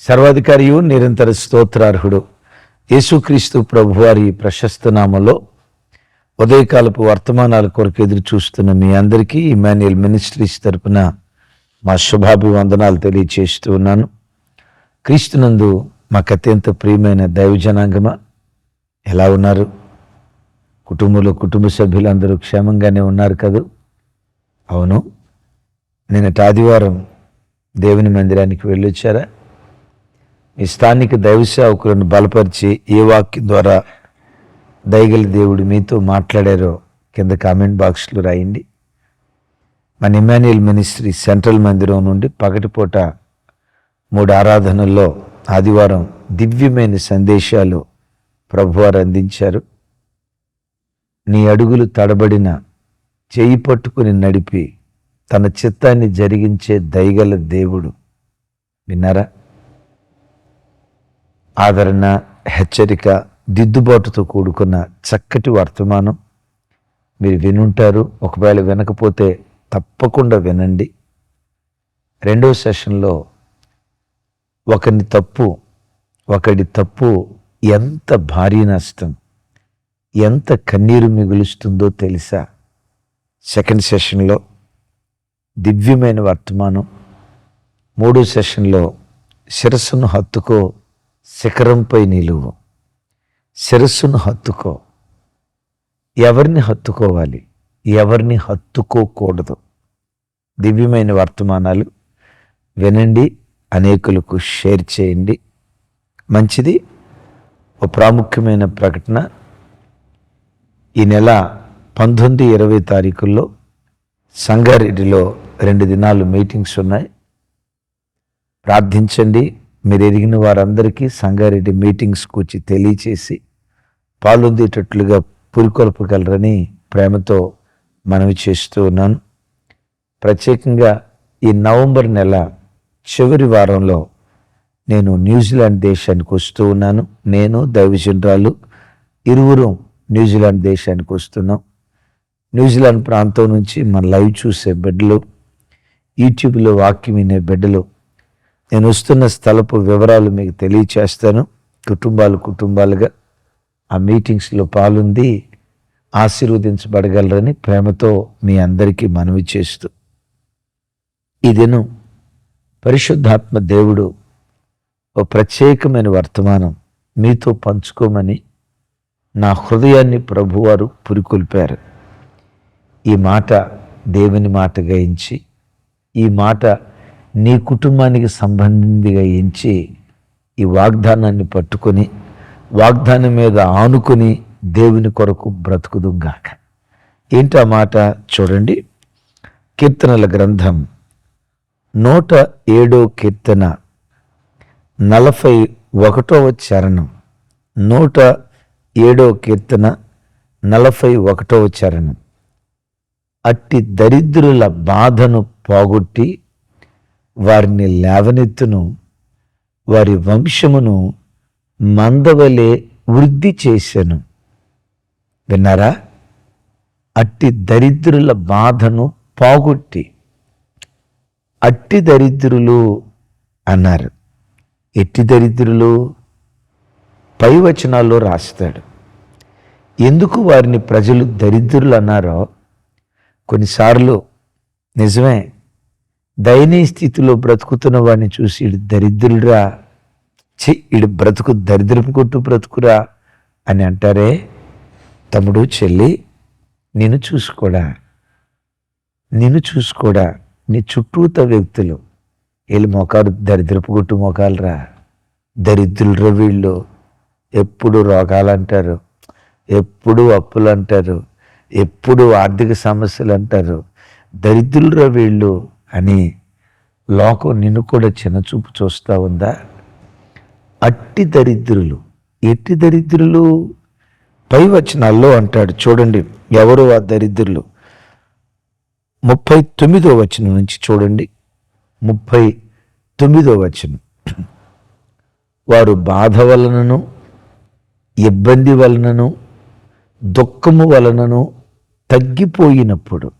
సర్వాధికారియు నిరంతర స్తోత్రార్హుడు. యేసుక్రీస్తు ప్రభువారి ప్రశస్తనామలో ఉదయకాలపు వర్తమానాల కొరకు ఎదురు చూస్తున్న మీ అందరికీ ఇమాన్యుయల్ మినిస్ట్రీస్ తరపున మా శుభాభివందనాలు తెలియచేస్తూ ఉన్నాను. క్రీస్తునందు మాకు అత్యంత ప్రియమైన దైవజనాంగమా ఎలా ఉన్నారు? కుటుంబంలో కుటుంబ సభ్యులందరూ క్షేమంగానే ఉన్నారు కదూ? అవును. నిన్నటి ఆదివారం దేవుని మందిరానికి వెళ్ళొచ్చారా? ఈ స్థానిక దైవ సేవకులను బలపరిచి ఏ వాక్యం ద్వారా దయగల దేవుడు మీతో మాట్లాడారో కింద కామెంట్ బాక్స్లో రాయండి. మన ఇమాన్యుయల్ మినిస్ట్రీ సెంట్రల్ మందిరం నుండి పగటిపూట మూడు ఆరాధనల్లో ఆదివారం దివ్యమైన సందేశాలు ప్రభువారు అందించారు. నీ అడుగులు తడబడిన చేయి పట్టుకుని నడిపి తన చిత్తాన్ని జరిగించే దయగల దేవుడు. విన్నారా? ఆదరణ హెచ్చరిక దిద్దుబాటుతో కూడుకున్న చక్కటి వర్తమానం. మీరు వినుంటారు ఒకవేళ వినకపోతే తప్పకుండా వినండి. రెండవ సెషన్లో ఒకని తప్పు ఒకడి తప్పు ఎంత భారీ నష్టం ఎంత కన్నీరు మిగులుస్తుందో తెలుసా? సెకండ్ సెషన్లో దివ్యమైన వర్తమానం. మూడో సెషన్లో శిరస్సును హత్తుకో శిఖరంపై నిలువు. శిరస్సును హత్తుకో. ఎవరిని హత్తుకోవాలి? ఎవరిని హత్తుకోకూడదు? దివ్యమైన వర్తమానాలు వినండి అనేకులకు షేర్ చేయండి. మంచిది. ఓ ప్రాముఖ్యమైన ప్రకటన. ఈ నెల పంతొమ్మిది ఇరవై తారీఖుల్లో సంగారెడ్డిలో రెండు దినాలు మీటింగ్స్ ఉన్నాయి. ప్రార్థించండి. మీరు ఎరిగిన వారందరికీ సంగారెడ్డి మీటింగ్స్కి వచ్చి తెలియచేసి పాల్గొందేటట్లుగా పురికొల్పగలరని ప్రేమతో మనవి చేస్తూ ఉన్నాను. ప్రత్యేకంగా ఈ నవంబర్ నెల చివరి వారంలో నేను న్యూజిలాండ్ దేశానికి వస్తూ ఉన్నాను. నేను దైవజనరాలు ఇరువురు న్యూజిలాండ్ దేశానికి వస్తున్నాం. న్యూజిలాండ్ ప్రాంతం నుంచి మన లైవ్ చూసే బిడ్డలు యూట్యూబ్లో వాక్యం వినే బిడ్డలు నేను వస్తున్న స్థలపు వివరాలు మీకు తెలియచేస్తాను. కుటుంబాలు కుటుంబాలుగా ఆ మీటింగ్స్లో పాలుంది. ఆశీర్వదించబడగలరని ప్రేమతో మీ అందరికీ మనవి చేస్తూ. ఈ దినం పరిశుద్ధాత్మ దేవుడు ఓ ప్రత్యేకమైన వర్తమానం మీతో పంచుకోమని నా హృదయాన్ని ప్రభువారు పురికొల్పారు. ఈ మాట దేవుని మాట గాయించి ఈ మాట నీ కుటుంబానికి సంబంధించిగా ఎంచి ఈ వాగ్దానాన్ని పట్టుకొని వాగ్దానం మీద ఆనుకొని దేవుని కొరకు బ్రతుకుదుగాక ఏంటి ఆ మాట? చూడండి. కీర్తనల గ్రంథం నూట ఏడో కీర్తన నలభై ఒకటవ చరణం. నూట ఏడో కీర్తన నలభై ఒకటవ చరణం. అట్టి దరిద్రుల బాధను పోగొట్టి వారిని లేవనెత్తును వారి వంశమును మందవలే వృద్ధి చేశాను విన్నారా? అట్టి దరిద్రుల బాధను పోగొట్టి అట్టి దరిద్రులు అన్నారు. ఎట్టి దరిద్రులు? పై వచనాల్లో రాస్తాడు. ఎందుకు వారిని ప్రజలు దరిద్రులు అన్నారో కొన్నిసార్లు నిజమే దయనీయ స్థితిలో బ్రతుకుతున్న వాడిని చూసి ఇడు దరిద్రుడురా. చి ఇడు బ్రతుకు దరిద్రపు కొట్టు బ్రతుకురా అని అంటారే తమ్ముడు చెల్లి నిన్ను చూసుకోడా? నిన్ను చూసుకోడా? నీ చుట్టూత వ్యక్తులు. వీళ్ళు మోకాలు దరిద్రపు కొట్టు మోకాలరా. దరిద్రులరా వీళ్ళు. ఎప్పుడు రోగాలు అంటారు ఎప్పుడు అప్పులు అంటారు ఎప్పుడు ఆర్థిక సమస్యలు అంటారు దరిద్రులరా వీళ్ళు. అని లోకం నిన్ను కూడా చిన్నచూపు చూస్తూ ఉందా? అట్టి దరిద్రులు ఎట్టి దరిద్రులు? పై వచనాల్లో అంటాడు చూడండి ఎవరు ఆ దరిద్రులు? ముప్పై తొమ్మిదో వచనం నుంచి చూడండి. ముప్పై తొమ్మిదో వచనం. వారు బాధ వలనను ఇబ్బంది వలనను దుఃఖము వలనను తగ్గిపోయినప్పుడు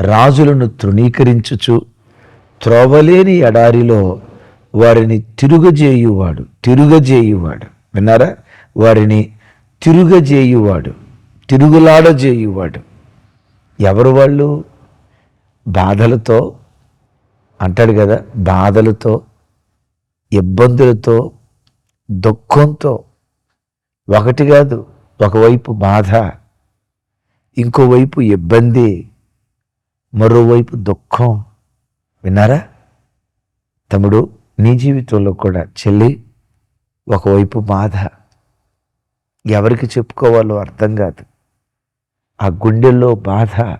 రాజులను తృణీకరించుచు త్రోవలేని ఎడారిలో వారిని తిరుగజేయువాడు తిరుగజేయువాడు. విన్నారా? వారిని తిరుగజేయువాడు తిరుగులాడజేయువాడు. ఎవరు వాళ్ళు? బాధలతో అంటాడు కదా బాధలతో ఇబ్బందులతో దుఃఖంతో. ఒకటి కాదు ఒకవైపు బాధ ఇంకోవైపు ఇబ్బంది. మరోవైపు దుఃఖం. విన్నారా? తమ్ముడు నీ జీవితంలో కూడా చెల్లి ఒకవైపు బాధ. ఎవరికి చెప్పుకోవాలో అర్థం కాదు. ఆ గుండెల్లో బాధ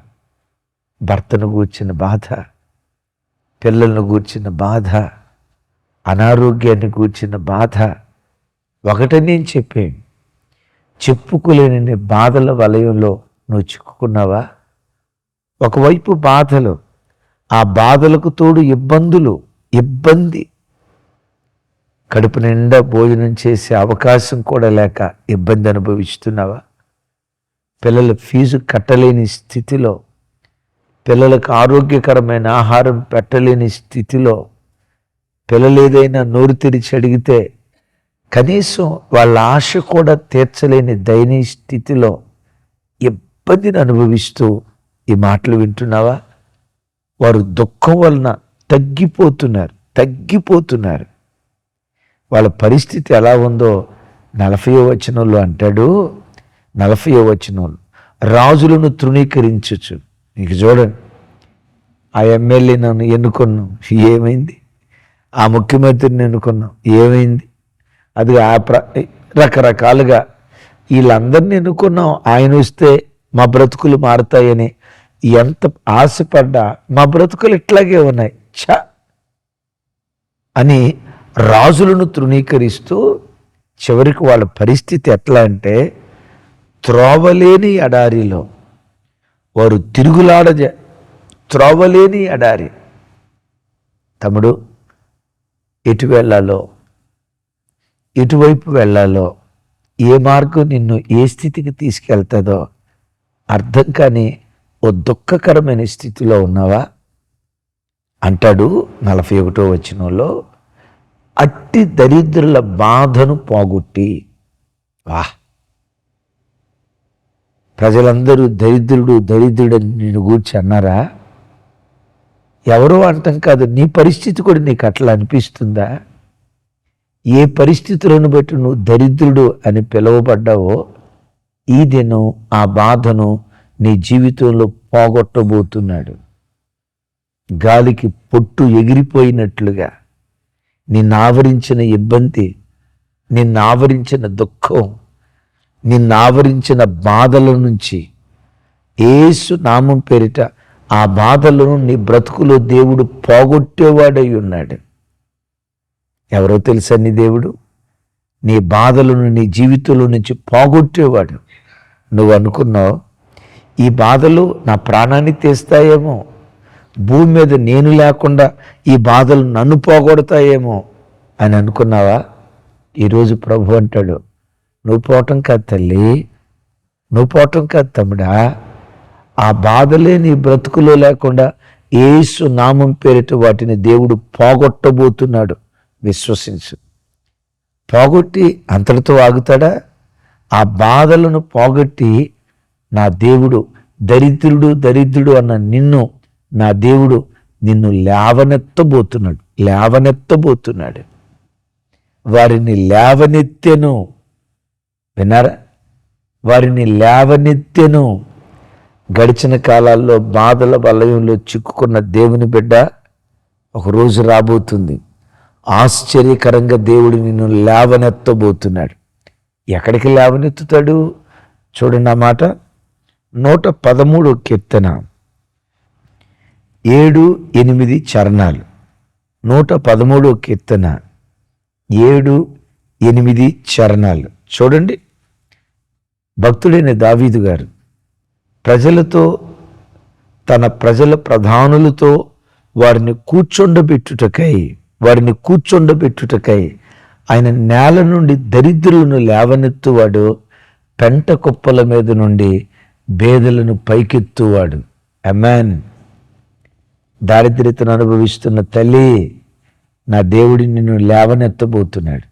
భర్తను గూర్చిన బాధ పిల్లలను గూర్చిన బాధ అనారోగ్యాన్ని గూర్చిన బాధ. ఒకటే నేను చెప్పాను. చెప్పుకోలేని బాధల వలయంలో నువ్వు చిక్కుకున్నావా? ఒకవైపు బాధలు ఆ బాధలకు తోడు ఇబ్బందులు ఇబ్బంది. కడుపు నిండా భోజనం చేసే అవకాశం కూడా లేక ఇబ్బంది అనుభవిస్తున్నావా? పిల్లల ఫీజు కట్టలేని స్థితిలో పిల్లలకు ఆరోగ్యకరమైన ఆహారం పెట్టలేని స్థితిలో పిల్లలు ఏదైనా నోరు తెరిచి అడిగితే కనీసం వాళ్ళ ఆశ కూడా తీర్చలేని దయనీయ స్థితిలో ఇబ్బందిని అనుభవిస్తూ ఈ మాటలు వింటున్నావా? వారు దుఃఖం వలన తగ్గిపోతున్నారు తగ్గిపోతున్నారు. వాళ్ళ పరిస్థితి ఎలా ఉందో నలభయో వచనంలో అంటాడు నలభయో వచనంలో రాజులను తృణీకరించచ్చు నీకు చూడండి ఆ ఎమ్మెల్యే నన్ను ఎన్నుకున్నాం ఏమైంది? ఆ ముఖ్యమంత్రిని ఎన్నుకున్నాం ఏమైంది? అది ఆ ప్ర రకరకాలుగా వీళ్ళందరినీ ఎన్నుకున్నాం ఆయన వస్తే మా బ్రతుకులు మారుతాయని ఎంత ఆశపడ్డా మా బ్రతుకులు ఇట్లాగే ఉన్నాయి ఛ అని రాజులను తృణీకరిస్తూ చివరికి వాళ్ళ పరిస్థితి ఎట్లా అంటే త్రోవలేని ఎడారిలో వారు తిరుగులాడ త్రోవలేని ఎడారి తమ్ముడు ఎటు వెళ్ళాలో ఎటువైపు వెళ్ళాలో ఏ మార్గం నిన్ను ఏ స్థితికి తీసుకెళ్తుందో అర్థం కానీ ఓ దుఃఖకరమైన స్థితిలో ఉన్నావా? అంటాడు నలభై ఒకటో వచనంలో అట్టి దరిద్రుల బాధను పోగొట్టి. వా ప్రజలందరూ దరిద్రుడు దరిద్రుడని నేను గూర్చి అన్నారా? ఎవరో అంటాం కాదు నీ పరిస్థితి కూడా నీకు అట్లా అనిపిస్తుందా? ఏ పరిస్థితులను బట్టి నువ్వు దరిద్రుడు అని పిలువబడ్డావో ఈ దినం ఆ బాధను నీ జీవితంలో పోగొట్టబోతున్నాడు. గాలికి పొట్టు ఎగిరిపోయినట్లుగా నిన్ను ఆవరించిన ఇబ్బంది నిన్ను ఆవరించిన దుఃఖం నిన్ను ఆవరించిన బాధల నుంచి ఏసు నామం పేరిట ఆ బాధలను నీ బ్రతుకులో దేవుడు పోగొట్టేవాడై ఉన్నాడు. ఎవరో తెలుసా నీ దేవుడు? నీ బాధలను నీ జీవితంలో నుంచి పోగొట్టేవాడు. నువ్వు అనుకున్నావు? ఈ బాధలు నా ప్రాణాన్ని తీస్తాయేమో? భూమి మీద నేను లేకుండా ఈ బాధలు నన్ను పోగొడతాయేమో అని అనుకున్నావా? ఈరోజు ప్రభు అంటాడు నువ్వు పోవటం కాదు తల్లి నువ్వు పోవటం కాదు తమ్ముడా. ఆ బాధలే నీ బ్రతుకులో లేకుండా ఏసు నామం పేరిట వాటిని దేవుడు పోగొట్టబోతున్నాడు. విశ్వసించు. పోగొట్టి అంతటితో ఆగుతాడా? ఆ బాధలను పోగొట్టి నా దేవుడు దరిద్రుడు దరిద్రుడు అన్న నిన్ను నా దేవుడు నిన్ను లేవనెత్తబోతున్నాడు లేవనెత్తబోతున్నాడు. వారిని లేవనెత్తెను. విన్నారా? వారిని లేవనెత్తెను. గడిచిన కాలాల్లో బాధల వలయంలో చిక్కుకున్న దేవుని బిడ్డ ఒకరోజు రాబోతుంది. ఆశ్చర్యకరంగా దేవుడు నిన్ను లేవనెత్తబోతున్నాడు. ఎక్కడికి లేవనెత్తుతాడు? చూడండి ఆ మాట. నూట పదమూడు కీర్తన. ఏడు ఎనిమిది చరణాలు. నూట పదమూడు కీర్తన. ఏడు ఎనిమిది చరణాలు. చూడండి. భక్తుడైన దావీదు గారు ప్రజలతో తన ప్రజల ప్రధానులతో వారిని కూర్చొండబెట్టుటకై వారిని కూర్చొండబెట్టుటకై ఆయన నేల నుండి దరిద్రులను లేవనెత్తువాడు పెంట కుప్పల మీద నుండి బేదలను పైకెత్తువాడు. అమ్మాన్ దారిద్ర్యతను అనుభవిస్తున్న తల్లి నా దేవుడి నిన్ను లేవనెత్తబోతున్నాడు.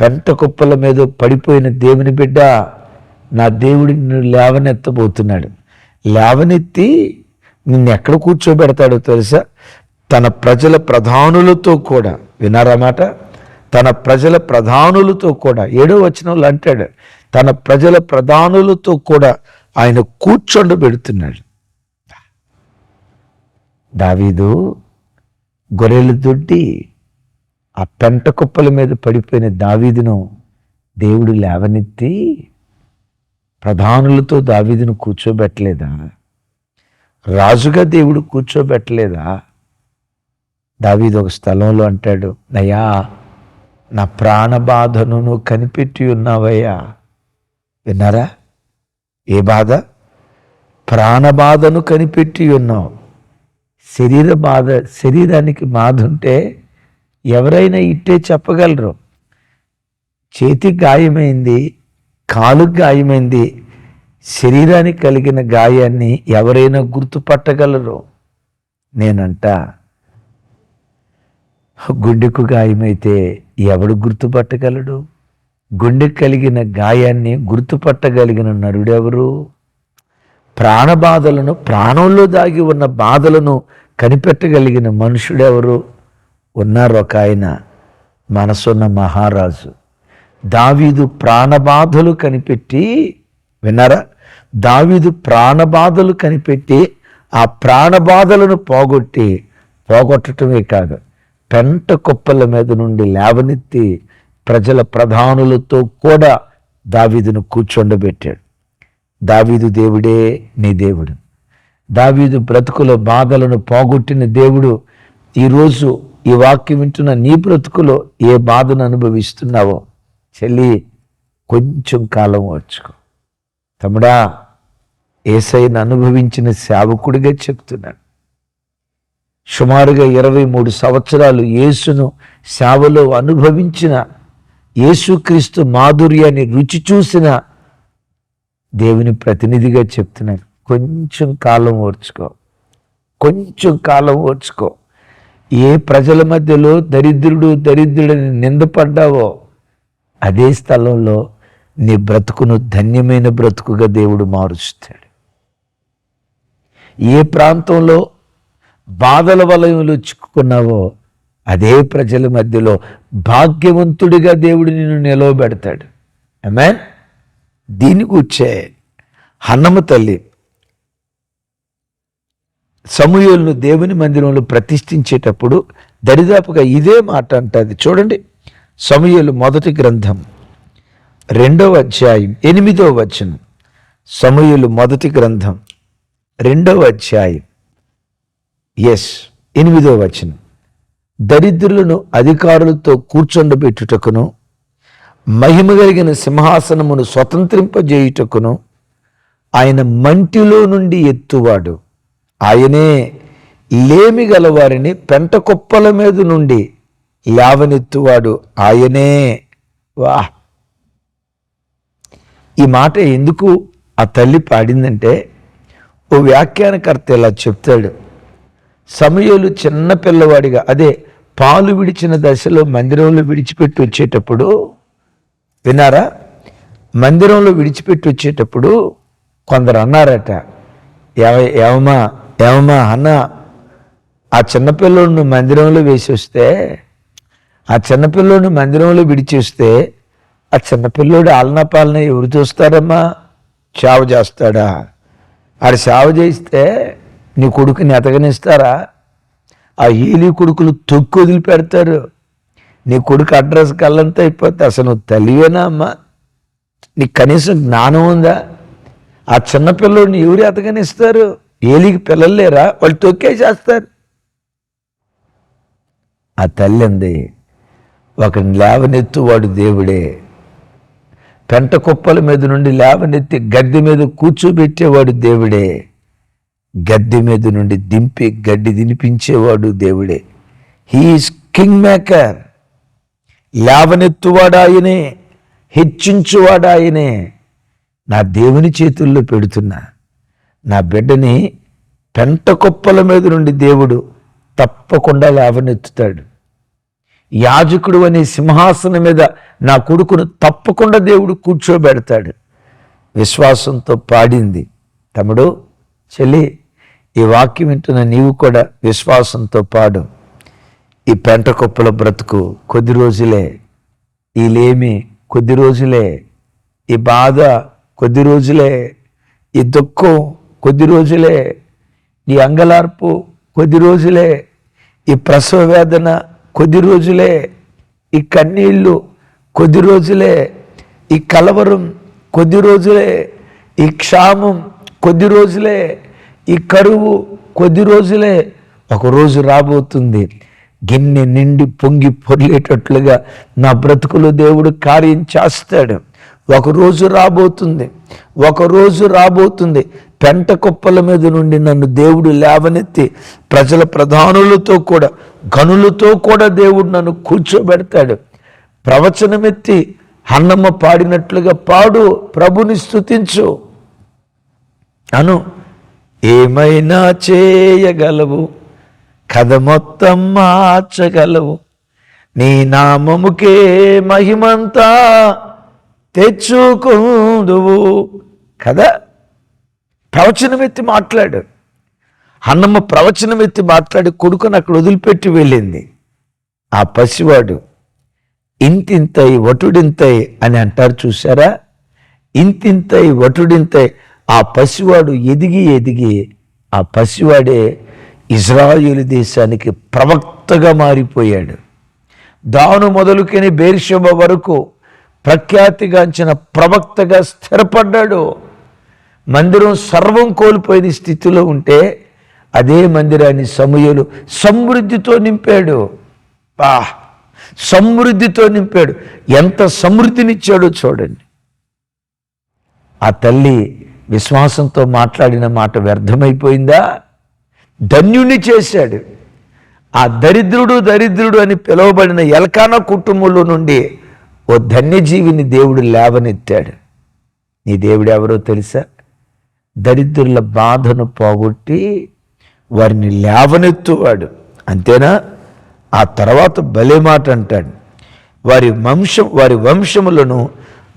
పెంట కుప్పల మీద పడిపోయిన దేవుని బిడ్డ నా దేవుడి నిన్ను లేవనెత్తబోతున్నాడు. లేవనెత్తి నిన్ను ఎక్కడ కూర్చోబెడతాడో తెలుసా? తన ప్రజల ప్రధానులతో కూడా. వినారా మాట? తన ప్రజల ప్రధానులతో కూడా. ఏడో వచనంలో అంటాడు తన ప్రజల ప్రధానులతో కూడా ఆయన కూర్చొండబెడుతున్నాడు దావీదు గొర్రెలు దొడ్డి ఆ పెంట కుప్పల మీద పడిపోయిన దావీదును దేవుడు లేవనెత్తి ప్రధానులతో దావీదును కూర్చోబెట్టలేదా? రాజుగా దేవుడు కూర్చోబెట్టలేదా? దావీదు ఒక స్థలంలో అంటాడు నయ్యా నా ప్రాణబాధను నువ్వు కనిపెట్టి ఉన్నావయ్యా. విన్నారా? ఏ బాధ? ప్రాణబాధను కనిపెట్టి ఉన్నావు శరీర బాధ శరీరానికి బాధ ఉంటే ఎవరైనా ఇట్టే చెప్పగలరు. చేతికి గాయమైంది కాలుకి గాయమైంది శరీరానికి కలిగిన గాయాన్ని ఎవరైనా గుర్తుపట్టగలరు? నేనంట. గుండెకు గాయమైతే ఎవడు గుర్తుపట్టగలడు? గుండె కలిగిన గాయాన్ని గుర్తుపట్టగలిగిన నరుడెవరు? ప్రాణబాధలను ప్రాణంలో దాగి ఉన్న బాధలను కనిపెట్టగలిగిన మనుషుడెవరు? ఉన్నారు ఒక ఆయన మనసున్న మహారాజు. దావీదు ప్రాణబాధలు కనిపెట్టి విన్నారా? దావీదు ప్రాణబాధలు కనిపెట్టి ఆ ప్రాణబాధలను పోగొట్టి పోగొట్టడమే కాదు పెంట కుప్పల మీద నుండి లేవనెత్తి ప్రజల ప్రధానులతో కూడా దావీదును కూర్చొండబెట్టాడు. దావీదు దేవుడే నీ దేవుడు. దావీదు బ్రతుకుల బాధలను పోగొట్టిన దేవుడు ఈరోజు ఈ వాక్యం వింటున్న నీ బ్రతుకులో ఏ బాధను అనుభవిస్తున్నావో చెల్లి కొంచెం కాలం వచ్చుకో తమ్ముడా ఏసైను అనుభవించిన సేవకుడిగా చెప్తున్నాడు. సుమారుగా ఇరవై మూడు సంవత్సరాలు యేసును సేవలో అనుభవించిన యేసుక్రీస్తు మాధుర్యాన్ని రుచి చూసిన దేవుని ప్రతినిధిగా చెప్తున్నాను. కొంచెం కాలం ఓర్చుకో. కొంచెం కాలం ఓర్చుకో. ఏ ప్రజల మధ్యలో దరిద్రుడు దరిద్రుడని నిందపడ్డావో అదే స్థలంలో నీ బ్రతుకును ధన్యమైన బ్రతుకుగా దేవుడు మారుస్తాడు. ఏ ప్రాంతంలో బాధల వలయంలో చిక్కుకున్నావో అదే ప్రజల మధ్యలో భాగ్యవంతుడిగా దేవుడు నిన్ను నిలవబెడతాడు. అమెన్ దీని కూర్చే హన్నమ్మ తల్లి సమూహలను దేవుని మందిరంలో ప్రతిష్ఠించేటప్పుడు దరిదాపుగా ఇదే మాట అంటది. చూడండి సమూహలు మొదటి గ్రంథం రెండవ అధ్యాయం ఎనిమిదవ వచనం. సమూహలు మొదటి గ్రంథం రెండవ అధ్యాయం. ఎస్ ఎనిమిదవ వచనం. దరిద్రులను అధికారులతో కూర్చొండబెట్టుటకును మహిమ కలిగిన సింహాసనమును స్వతంత్రింపజేయుటకును ఆయన మంటిలో నుండి ఎత్తువాడు. ఆయనే లేమి గలవారిని పెంట కుప్పల మీద నుండి లేవనెత్తువాడు ఆయనే. వా ఈ మాట ఎందుకు ఆ తల్లి పాడిందంటే ఓ వ్యాఖ్యానకర్త ఇలా చెప్తాడు. సమయలు చిన్న పిల్లవాడిగా అదే పాలు విడిచిన దశలో మందిరంలో విడిచిపెట్టి వచ్చేటప్పుడు విన్నారా? మందిరంలో విడిచిపెట్టి వచ్చేటప్పుడు కొందరు అన్నారట ఏమ ఏమమ్మా ఏమమ్మా అన్న ఆ చిన్నపిల్లోడిని మందిరంలో వేసి వస్తే ఆ చిన్నపిల్లోడిని మందిరంలో విడిచేస్తే ఆ చిన్నపిల్లోడు ఆలనా పాలన ఎవరు చూస్తారమ్మా? చావ చేస్తాడా? ఆడు సేవ చేస్తే నీ కొడుకుని ఎతగనిస్తారా ఆ ఏలి కొడుకులు తొక్కు వదిలిపెడతారు. నీ కొడుకు అడ్రస్ కళ్ళంతా అయిపోతే అసలు నువ్వు అమ్మా? నీకు కనీసం జ్ఞానం ఉందా? ఆ చిన్నపిల్లోడిని ఎవరు ఎతగనిస్తారు ఏలికి పిల్లలు లేరా? వాళ్ళు తొక్కేసేస్తారు ఆ తల్లి అంది ఒకని లేవనెత్తు వాడు దేవుడే. పెంట కుప్పల మీద నుండి లేవనెత్తి గద్దె మీద కూర్చోబెట్టేవాడు దేవుడే. గద్దె మీద నుండి దింపి గడ్డి దినిపించేవాడు దేవుడే. హీఈస్ కింగ్ మేకర్ లేవనెత్తువాడాయనే హెచ్చించువాడాయనే నా దేవుని చేతుల్లో పెడుతున్నా. నా బిడ్డని పెంట కుప్పల మీద నుండి దేవుడు తప్పకుండా లేవనెత్తుతాడు. యాజకుడు అనే సింహాసనం మీద నా కొడుకును తప్పకుండా దేవుడు కూర్చోబెడతాడు. విశ్వాసంతో పాడింది. తమ్ముడు చెల్లి ఈ వాక్యం వింటున్న నీవు కూడా విశ్వాసంతో పాడు. ఈ పెంట కుప్పల బ్రతుకు కొద్ది రోజులే ఈ లేమి కొద్ది రోజులే ఈ బాధ కొద్ది రోజులే ఈ దుఃఖం కొద్ది రోజులే ఈ అంగలార్పు కొద్ది రోజులే ఈ ప్రసవ వేదన కొద్ది రోజులే ఈ కన్నీళ్ళు కొద్ది రోజులే ఈ కలవరం కొద్ది రోజులే ఈ క్షామం కొద్ది రోజులే ఈ కరువు కొద్ది రోజులే ఒక రోజు రాబోతుంది. గిన్నె నిండి పొంగి పొర్లేటట్లుగా నా బ్రతుకులు దేవుడు కార్యం చేస్తాడు. ఒక రోజు రాబోతుంది. ఒక రోజు రాబోతుంది. పెంట కుప్పల మీద నుండి నన్ను దేవుడు లేవనెత్తి ప్రజల ప్రధానులతో కూడా గనులతో కూడా దేవుడు నన్ను కూర్చోబెడతాడు. ప్రవచనమెత్తి అన్నమ్మ పాడినట్లుగా పాడు ప్రభుని స్తుతించు. అను ఏమైనా చేయగలవు? కథ మొత్తం మార్చగలవు. నీ నామముకే మహిమంతా తెచ్చుకుందువు. కదా ప్రవచనమెత్తి మాట్లాడు. అన్నమ్మ ప్రవచనమెత్తి మాట్లాడి కొడుకుని అక్కడ వదిలిపెట్టి వెళ్ళింది. ఆ పసివాడు ఇంతింతై వటుడింతై అని అంటారు చూసారా ఇంతింతై వటుడింతై ఆ పసివాడు ఎదిగి ఎదిగి ఆ పసివాడే ఇజ్రాయేలు దేశానికి ప్రవక్తగా మారిపోయాడు. దాను మొదలుకొని బేర్షమ వరకు ప్రఖ్యాతిగాంచిన ప్రవక్తగా స్థిరపడ్డాడు. మందిరం సర్వం కోల్పోయిన స్థితిలో ఉంటే అదే మందిరాన్ని సమయలు సమృద్ధితో నింపాడు. బా! సమృద్ధితో నింపాడు. ఎంత సమృద్ధినిచ్చాడో చూడండి. ఆ తల్లి విశ్వాసంతో మాట్లాడిన మాట వ్యర్థమైపోయిందా? ధన్యుని చేశాడు. ఆ దరిద్రుడు దరిద్రుడు అని పిలువబడిన ఎలకాన కుటుంబంలో నుండి ఓ ధన్యజీవిని దేవుడు లేవనెత్తాడు. నీ దేవుడు ఎవరో తెలుసా? దరిద్రుల బాధను పోగొట్టి వారిని లేవనెత్తువాడు. అంతేనా? ఆ తర్వాత భలే మాట అంటాడు. వారి వంశం వారి వంశములను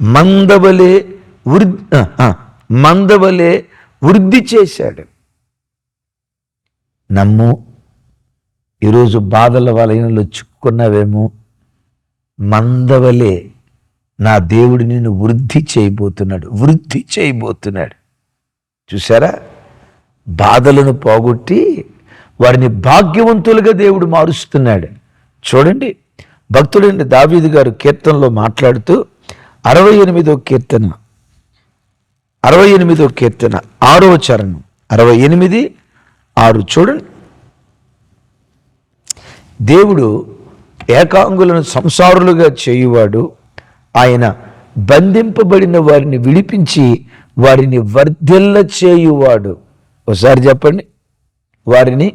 మందవలే వృద్ధి మందవలే వృద్ధి చేశాడు. నమ్ము ఈరోజు బాధల వలయంలో చిక్కుకున్నావేమో మందవలే నా దేవుడు నిన్ను వృద్ధి చేయబోతున్నాడు వృద్ధి చేయబోతున్నాడు. చూసారా బాధలను పోగొట్టి వారిని భాగ్యవంతులుగా దేవుడు మారుస్తున్నాడు. చూడండి భక్తుడండి దావీదు గారు కీర్తనలో మాట్లాడుతూ అరవై ఎనిమిదో కీర్తన. అరవై ఎనిమిదో కీర్తన ఆరో చరణం. అరవై ఎనిమిది ఆరు చూడండి దేవుడు ఏకాంగులను సంసారులుగా చేయువాడు. ఆయన బంధింపబడిన వారిని విడిపించి వారిని వర్ధిల్ల చేయువాడు. ఒకసారి చెప్పండి. వారిని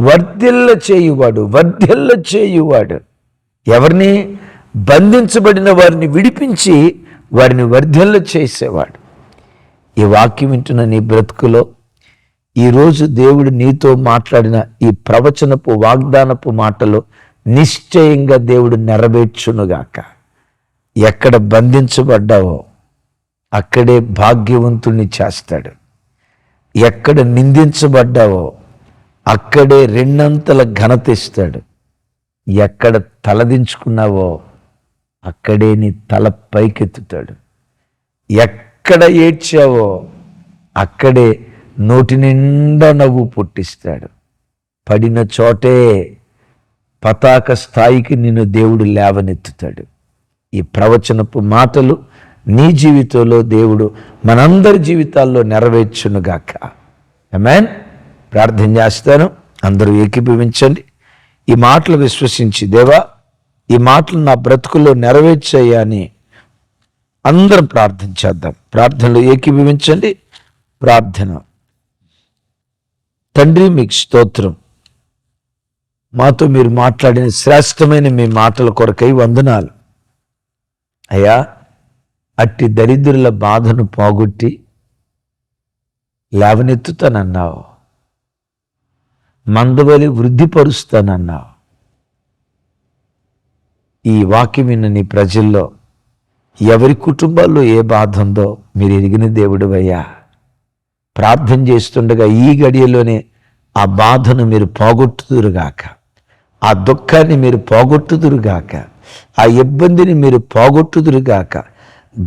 వర్ధిల్ల చేయువాడు వర్ధిల్ల చేయువాడు. ఎవరిని బంధించబడిన వారిని విడిపించి వారిని వర్ధిల్ల చేసేవాడు. ఈ వాక్యం వింటున్న నీ బ్రతుకులో ఈరోజు దేవుడు నీతో మాట్లాడిన ఈ ప్రవచనపు వాగ్దానపు మాటలు నిశ్చయంగా దేవుడు నెరవేర్చునుగాక. ఎక్కడ బంధించబడ్డావో అక్కడే భాగ్యవంతుణ్ణి చేస్తాడు. ఎక్కడ నిందించబడ్డావో అక్కడే రెండంతల ఘనత ఇస్తాడు. ఎక్కడ తలదించుకున్నావో అక్కడే నీ తల పైకెత్తుతాడు. ఎక్కడ ఏడ్చావో అక్కడే నోటి నిండా నవ్వు పుట్టిస్తాడు. పడిన చోటే పతాక స్థాయికి నిన్ను దేవుడు లేవనెత్తుతాడు. ఈ ప్రవచనపు మాటలు నీ జీవితంలో దేవుడు మనందరి జీవితాల్లో నెరవేర్చునుగాక. అమెన్ ప్రార్థన చేస్తాను. అందరూ ఏకీభవించండి. ఈ మాటలు విశ్వసించి దేవా ఈ మాటలు నా బ్రతుకుల్లో నెరవేర్చయ్యా అని అందరం ప్రార్థన చేద్దాం. ప్రార్థనలో ఏకీభవించండి. ప్రార్థన. తండ్రి మీకు స్తోత్రం. మాతో మీరు మాట్లాడిన శ్రేష్టమైన మీ మాటల కొరకై వందనాలు. అయ్యా అట్టి దరిద్రుల బాధను పోగొట్టి లేవనెత్తుతానన్నావు. మందవలి వృద్ధిపరుస్తానన్నావు. ఈ వాక్యం విన్న నీ ప్రజల్లో ఎవరి కుటుంబాల్లో ఏ బాధ ఉందో మీరు ఎరిగిన దేవుడు అయ్యా. ప్రార్థన చేస్తుండగా ఈ గడియలోనే ఆ బాధను మీరు పోగొట్టుదురుగాక. ఆ దుఃఖాన్ని మీరు పోగొట్టుదురుగాక. ఆ ఇబ్బందిని మీరు పోగొట్టుదురుగాక.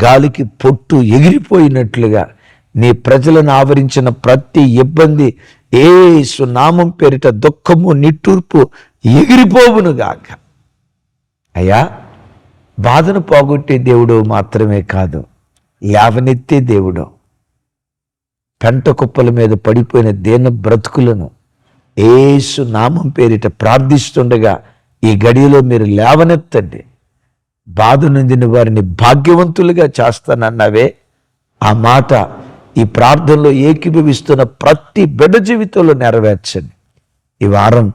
గాలికి పొట్టు ఎగిరిపోయినట్లుగా నీ ప్రజలను ఆవరించిన ప్రతి ఇబ్బంది ఏ సునామం పేరిట దుఃఖము నిట్టూర్పు ఎగిరిపోవునుగాక. అయ్యా బాధను పోగొట్టే దేవుడు మాత్రమే కాదు లేవనెత్తే దేవుడు. పెంట కుప్పల మీద పడిపోయిన దేన బ్రతుకులను ఏసు నామం పేరిట ప్రార్థిస్తుండగా ఈ గడియలో మీరు లేవనెత్తండి. బాధ నొందిన వారిని భాగ్యవంతులుగా చేస్తానన్నవే. ఆ మాట ఈ ప్రార్థనలో ఏకీభవిస్తున్న ప్రతి బిడ్డ జీవితంలో నెరవేర్చండి. ఈ వారం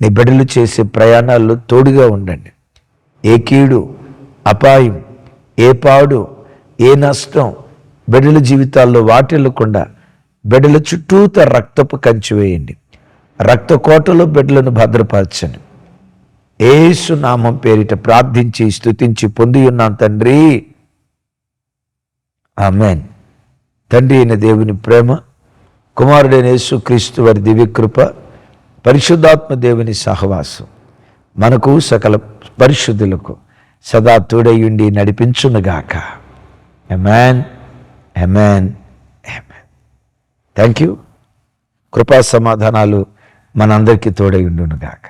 నీ బిడ్డలు చేసే ప్రయాణాల్లో తోడుగా ఉండండి. ఏ కీడు అపాయం ఏ పాడు ఏ నష్టం బిడ్డల జీవితాల్లో వాటిల్లకుండా బిడ్డల చుట్టూత రక్తపు కంచి వేయండి. రక్త కోటలో బిడ్డలను భద్రపరచండి. ఏసు నామం పేరిట ప్రార్థించి స్థుతించి పొంది ఉన్నాం తండ్రి. ఆమెన్. తండ్రి అయిన దేవుని ప్రేమ కుమారుడైన యేసు క్రీస్తు వారి దివ్యకృప పరిశుద్ధాత్మ దేవుని సహవాసం మనకు సకల పరిశుద్ధులకు. సదా తోడయుండి నడిపించునుగాక ఎమాన్ ఎమాన్ ఎమాన్ థ్యాంక్ యూ కృపా సమాధానాలు మనందరికీ తోడై ఉండునుగాక